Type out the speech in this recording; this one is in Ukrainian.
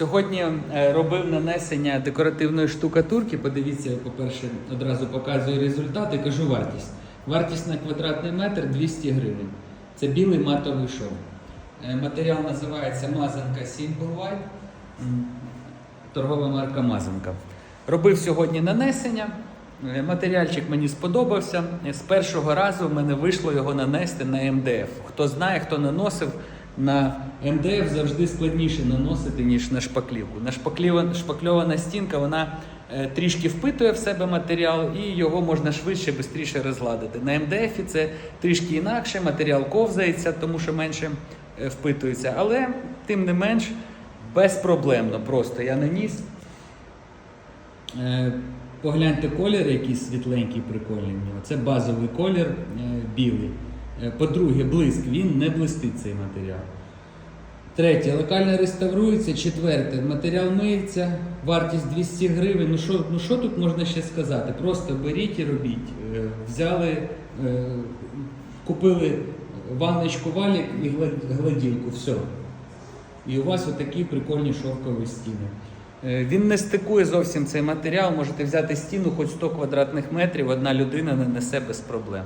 Сьогодні е, робив нанесення декоративної штукатурки. Подивіться, по-перше, одразу показую результати. Кажу вартість. Вартість на квадратний метр 200 гривень. Це білий матовий шов. Е, Матеріал називається Мазанка Simple White. Торгова марка Мазанка. Робив сьогодні нанесення. Е, Матеріальчик мені сподобався. З першого разу в мене вийшло його нанести на МДФ. Хто знає, хто наносив, на МДФ завжди складніше наносити, ніж на шпаклівку. На шпакльована стінка вона е, трішки впитує в себе матеріал і його можна швидше, швидше розгладити. На МДФ це трішки інакше, матеріал ковзається, тому що менше е, впитується. Але тим не менш безпроблемно. Просто я наніс. Е, Погляньте колір, який світленький, прикольний. Це базовий колір білий. Е, По-друге, блиск, він не блистить цей матеріал. Третє, локально реставрується. Четверте, матеріал миється, вартість 200 гривень. Ну що, ну що тут можна ще сказати? Просто беріть і робіть. Е, Взяли, е, купили ванночку валік і гла- гладілку. Все. І у вас отакі прикольні шовкові стіни. Він не стикує зовсім цей матеріал. Можете взяти стіну хоч 100 квадратних метрів, одна людина нанесе без проблем.